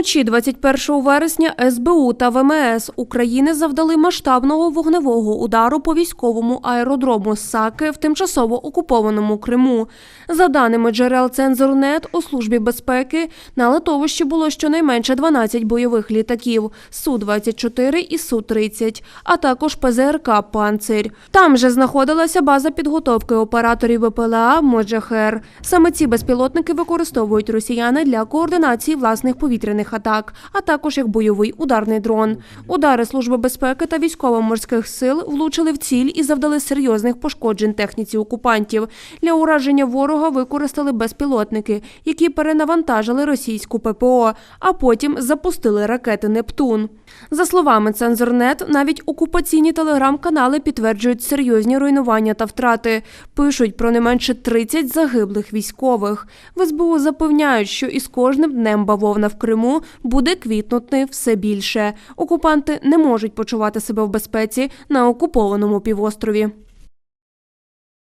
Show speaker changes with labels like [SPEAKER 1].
[SPEAKER 1] Вночі 21 вересня СБУ та ВМС України завдали масштабного вогневого удару по військовому аеродрому Саки в тимчасово окупованому Криму. За даними джерел Цензорнет у службі безпеки, на литовищі було щонайменше 12 бойових літаків Су-24 і Су-30, а також ПЗРК «Панцирь». Там же знаходилася база підготовки операторів ВПЛА «Моджахер». Саме ці безпілотники використовують росіяни для координації власних повітряних атак, а також як бойовий ударний дрон. Удари Служби безпеки та військово-морських сил влучили в ціль і завдали серйозних пошкоджень техніці окупантів. Для ураження ворога використали безпілотники, які перенавантажили російську ППО, а потім запустили ракети Нептун. За словами Цензорнет, навіть окупаційні телеграм-канали підтверджують серйозні руйнування та втрати. Пишуть про не менше 30 загиблих військових. В СБУ запевняють, що із кожним днем бавовна в Криму буде квітнути все більше. Окупанти не можуть почувати себе в безпеці на окупованому півострові.